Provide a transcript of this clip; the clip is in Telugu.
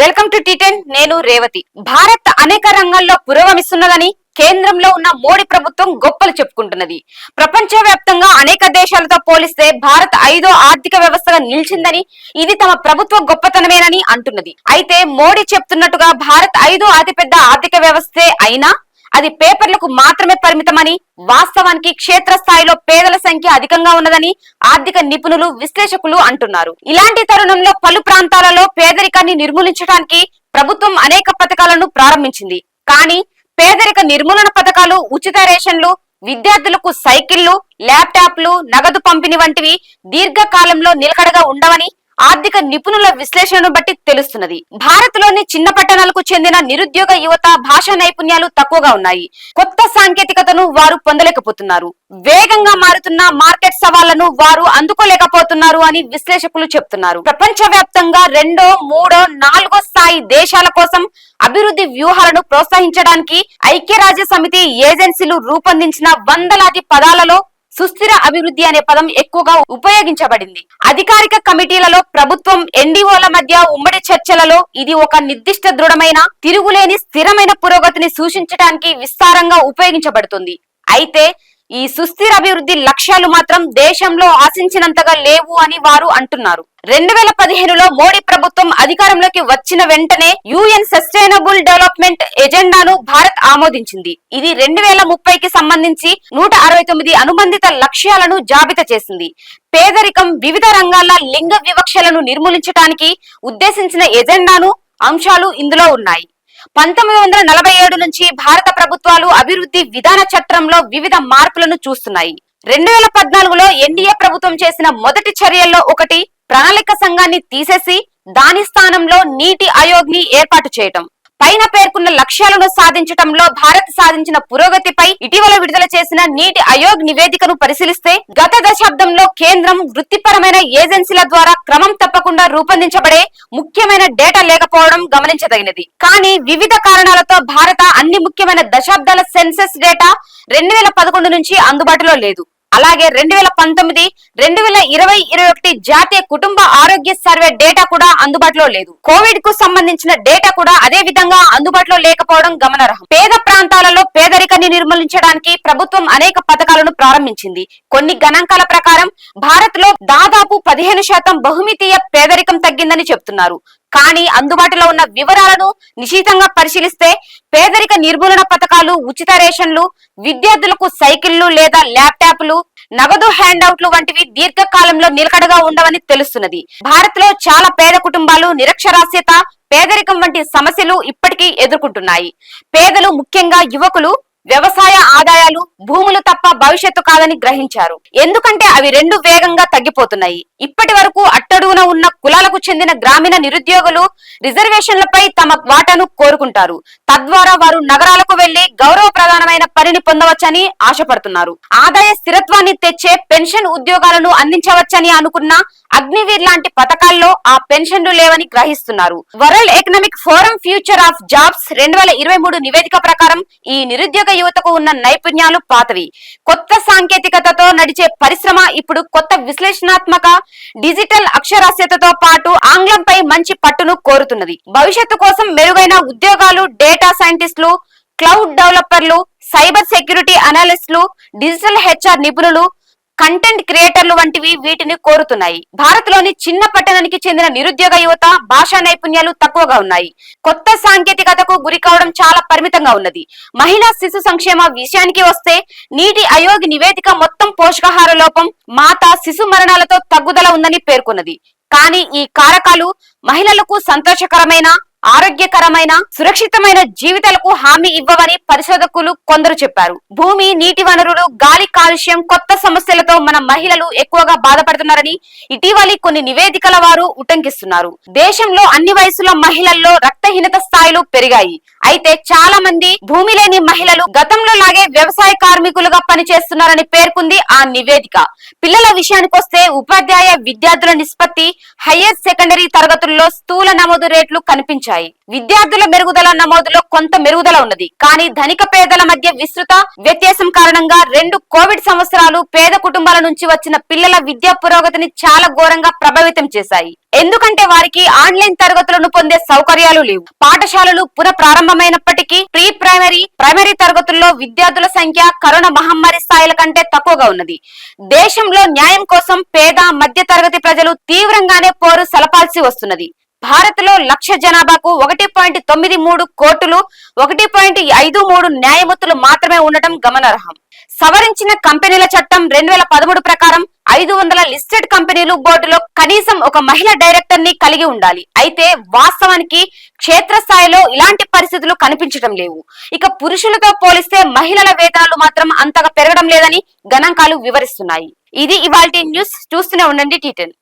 వెల్కమ్ టు టీటెన్ నేను రేవతి. భారత్ అనేక రంగాల్లో పురోగమిస్తున్నదని కేంద్రంలో ఉన్న మోడీ ప్రభుత్వం గొప్పలు చెప్పుకుంటున్నది. ప్రపంచ వ్యాప్తంగా అనేక దేశాలతో పోలిస్తే భారత్ ఐదో ఆర్థిక వ్యవస్థగా నిలిచిందని ఇది తమ ప్రభుత్వ గొప్పతనమేనని అంటున్నది. అయితే మోడీ చెప్తున్నట్టుగా భారత్ ఐదో అతిపెద్ద ఆర్థిక వ్యవస్థే అయినా అది పేపర్లకు మాత్రమే పరిమితమని వాస్తవానికి క్షేత్రస్థాయిలో పేదల సంఖ్య అధికంగా ఉన్నదని ఆర్థిక నిపుణులు విశ్లేషకులు అంటున్నారు. ఇలాంటి తరుణంలో పలు ప్రాంతాలలో పేదరికాన్ని నిర్మూలించడానికి ప్రభుత్వం అనేక పథకాలను ప్రారంభించింది. కానీ పేదరిక నిర్మూలన పథకాలు ఉచిత రేషన్లు విద్యార్థులకు సైకిళ్ళు ల్యాప్టాప్లు నగదు పంపిణీ వంటివి దీర్ఘకాలంలో నిలకడగా ఉండవని ఆర్థిక నిపుణుల విశ్లేషణను బట్టి తెలుస్తున్నది. భారత్లోని చిన్న పట్టణాలకు చెందిన నిరుద్యోగ యువత భాషా నైపుణ్యాలు తక్కువగా ఉన్నాయి. కొత్త సాంకేతికతను వారు పొందలేకపోతున్నారు. వేగంగా మారుతున్న మార్కెట్ సవాళ్ళను వారు అందుకోలేకపోతున్నారు అని విశ్లేషకులు చెప్తున్నారు. ప్రపంచ వ్యాప్తంగా రెండో మూడో నాలుగో స్థాయి దేశాల కోసం అభివృద్ధి వ్యూహాలను ప్రోత్సహించడానికి ఐక్యరాజ్య సమితి ఏజెన్సీలు రూపొందించిన వందలాది పదాలలో సుస్థిర అభివృద్ధి అనే పదం ఎక్కువగా ఉపయోగించబడింది. అధికారిక కమిటీలలో ప్రభుత్వం ఎన్డీఓల మధ్య ఉమ్మడి చర్చలలో ఇది ఒక నిర్దిష్ట దృఢమైన తిరుగులేని స్థిరమైన పురోగతిని సూచించడానికి విస్తారంగా ఉపయోగించబడుతుంది. అయితే ఈ సుస్థిర అభివృద్ధి లక్ష్యాలు మాత్రం దేశంలో ఆశించినంతగా లేవు అని వారు అంటున్నారు. రెండు వేల పదిహేనులో మోడీ ప్రభుత్వం అధికారంలోకి వచ్చిన వెంటనే యుఎన్ సస్టైనబుల్ డెవలప్మెంట్ ఎజెండాను భారత్ ఆమోదించింది. ఇది రెండు వేల ముప్పైకి సంబంధించి నూట అరవై తొమ్మిది అనుబంధిత లక్ష్యాలను జాబితా చేసింది. పేదరికం వివిధ రంగాల లింగ వివక్షలను నిర్మూలించడానికి ఉద్దేశించిన ఎజెండాను అంశాలు ఇందులో ఉన్నాయి. పంతొమ్మిది వందల నలభై ఏడు నుంచి భారత ప్రభుత్వాలు అభివృద్ధి విధాన చట్టంలో వివిధ మార్పులను చూస్తున్నాయి. రెండు వేల పద్నాలుగులో ఎన్డీఏ ప్రభుత్వం చేసిన మొదటి చర్యల్లో ఒకటి ప్రణాళిక సంఘాన్ని తీసేసి దాని స్థానంలో నీటి ఆయోగ్ని ఏర్పాటు చేయటం. పైన పేర్కొన్న లక్ష్యాలను సాధించటంలో భారత్ సాధించిన పురోగతిపై ఇటీవల విడుదల చేసిన నీటి ఆయోగ్ నివేదికను పరిశీలిస్తే గత దశాబ్దంలో కేంద్రం వృత్తిపరమైన ఏజెన్సీల ద్వారా క్రమం తప్పకుండా రూపొందించబడే ముఖ్యమైన డేటా లేకపోవడం గమనించదగినది. కానీ వివిధ కారణాలతో భారత అన్ని ముఖ్యమైన దశాబ్దాల సెన్సెస్ డేటా రెండు వేల పదకొండు నుంచి అందుబాటులో లేదు. అలాగే రెండు వేల పంతొమ్మిది రెండు వేల ఇరవై ఇరవై ఒకటి జాతీయ కుటుంబ ఆరోగ్య సర్వే డేటా కూడా అందుబాటులో లేదు. కోవిడ్కు సంబంధించిన డేటా కూడా అదే విధంగా అందుబాటులో లేకపోవడం గమనార్హం. పేద ప్రాంతాలలో పేదరికాన్ని నిర్మూలించడానికి ప్రభుత్వం అనేక పథకాలను ప్రారంభించింది. కొన్ని గణాంకాల ప్రకారం భారత్లో దాదాపు పదిహేను శాతం బహుమితీయ పేదరికం తగ్గిందని చెప్తున్నారు. కానీ అందుబాటులో ఉన్న వివరాలను నిశితంగా పరిశీలిస్తే పేదరిక నిర్మూలన పథకాలు ఉచిత రేషన్లు విద్యార్థులకు సైకిళ్ళు లేదా ల్యాప్టాప్లు నగదు హ్యాండ్అవుట్లు వంటివి దీర్ఘకాలంలో నిలకడగా ఉండవని తెలుస్తున్నది. భారత్లో చాలా పేద కుటుంబాలు నిరక్షరాస్యత పేదరికం వంటి సమస్యలు ఇప్పటికీ ఎదుర్కొంటున్నాయి. పేదలు ముఖ్యంగా యువకులు వ్యవసాయ ఆదాయాలు భూములు తప్ప భవిష్యత్తు కాదని గ్రహించారు. ఎందుకంటే అవి రెండు వేగంగా తగ్గిపోతున్నాయి. ఇప్పటి వరకు అట్టడుగున ఉన్న కులాలకు చెందిన గ్రామీణ నిరుద్యోగులు రిజర్వేషన్లపై తమ వాటాను కోరుకుంటారు. తద్వారా వారు నగరాలకు వెళ్ళి గౌరవ ప్రధానమైన పనిని పొందవచ్చని ఆశపడుతున్నారు. ఆదాయ స్థిరత్వాన్ని తెచ్చే పెన్షన్ ఉద్యోగాలను అందించవచ్చని అనుకున్న అగ్నివీర్ లాంటి పథకాల్లో ఆ పెన్షన్లు లేవని గ్రహిస్తున్నారు. World economic forum future of jobs రెండు వేల ఇరవై మూడు నివేదిక ప్రకారం ఈ నిరుద్యోగ యువతకు ఉన్న నైపుణ్యాలు పాతవి. కొత్త సాంకేతికతతో నడిచే పరిశ్రమ ఇప్పుడు కొత్త విశ్లేషణాత్మక డిజిటల్ అక్షరాస్యతతో పాటు ఆంగ్లంపై మంచి పట్టును కోరుతున్నది. భవిష్యత్తు కోసం మెరుగైన ఉద్యోగాలు డేటా సైంటిస్టులు క్లౌడ్ డెవలపర్లు సైబర్ సెక్యూరిటీ అనలిస్టులు డిజిటల్ హెచ్ఆర్ నిపుణులు కంటెంట్ క్రియేటర్లు వంటివి వీటిని కోరుతున్నాయి. భారత్లోని చిన్న పట్టణానికి చెందిన నిరుద్యోగ యువత భాషా నైపుణ్యాలు తక్కువగా ఉన్నాయి. కొత్త సాంకేతికతకు గురి కావడం చాలా పరిమితంగా ఉన్నది. మహిళా శిశు సంక్షేమ విషయానికి వస్తే నీటి ఆయోగ్ నివేదిక మొత్తం పోషకాహార లోపం మాత శిశు మరణాలతో తగ్గుదల ఉందని పేర్కొన్నది. కానీ ఈ కారకాలు మహిళలకు సంతోషకరమైన ఆరోగ్యకరమైన సురక్షితమైన జీవితాలకు హామీ ఇవ్వవని పరిశోధకులు కొందరు చెప్పారు. భూమి నీటి వనరులు గాలి కాలుష్యం కొత్త సమస్యలతో మన మహిళలు ఎక్కువగా బాధపడుతున్నారని ఇటీవలి కొన్ని నివేదికల వారు ఉటంకిస్తున్నారు. దేశంలో అన్ని వయసుల మహిళల్లో రక్తహీనత స్థాయిలు పెరిగాయి. అయితే చాలా మంది భూమి లేని మహిళలు గతంలో లాగే వ్యవసాయ కార్మికులుగా పనిచేస్తున్నారని పేర్కొంది ఆ నివేదిక. పిల్లల విషయానికొస్తే ఉపాధ్యాయ విద్యార్థుల నిష్పత్తి హయ్యర్ సెకండరీ తరగతుల్లో స్థూల నమోదు రేట్లు కనిపించాయి. విద్యార్థుల మెరుగుదల నమోదులో కొంత మెరుగుదల ఉన్నది. కానీ ధనిక పేదల మధ్య విస్తృత వ్యత్యాసం కారణంగా రెండు కోవిడ్ సంవత్సరాలు పేద కుటుంబాల నుంచి వచ్చిన పిల్లల విద్యా పురోగతిని చాలా ఘోరంగా ప్రభావితం చేశాయి. ఎందుకంటే వారికి ఆన్లైన్ తరగతులను పొందే సౌకర్యాలు లేవు. పాఠశాలలు పునఃప్రారంభమైనప్పటికీ ప్రీ ప్రైమరీ ప్రైమరీ తరగతుల్లో విద్యార్థుల సంఖ్య కరోనా మహమ్మారి స్థాయిల కంటే తక్కువగా ఉన్నది. దేశంలో న్యాయం కోసం పేద మధ్య తరగతి ప్రజలు తీవ్రంగానే పోరు సలపాల్సి వస్తున్నది. భారత్లో లక్ష జనాభాకు ఒకటి పాయింట్ తొమ్మిది మూడు కోట్లు ఒకటి పాయింట్ ఐదు మూడు న్యాయమూర్తులు మాత్రమే ఉండటం గమనార్హం. సవరించిన కంపెనీల చట్టం రెండు వేల పదమూడు ప్రకారం ఐదు వందల లిస్టెడ్ కంపెనీలు బోర్డులో కనీసం ఒక మహిళ డైరెక్టర్ని కలిగి ఉండాలి. అయితే వాస్తవానికి క్షేత్రస్థాయిలో ఇలాంటి పరిస్థితులు కనిపించడం లేవు. ఇక పురుషులతో పోలిస్తే మహిళల వేతనాలు మాత్రం అంతగా పెరగడం లేదని గణాంకాలు వివరిస్తున్నాయి. ఇది ఇవాల్టి న్యూస్. చూస్తూనే ఉండండి టీటెన్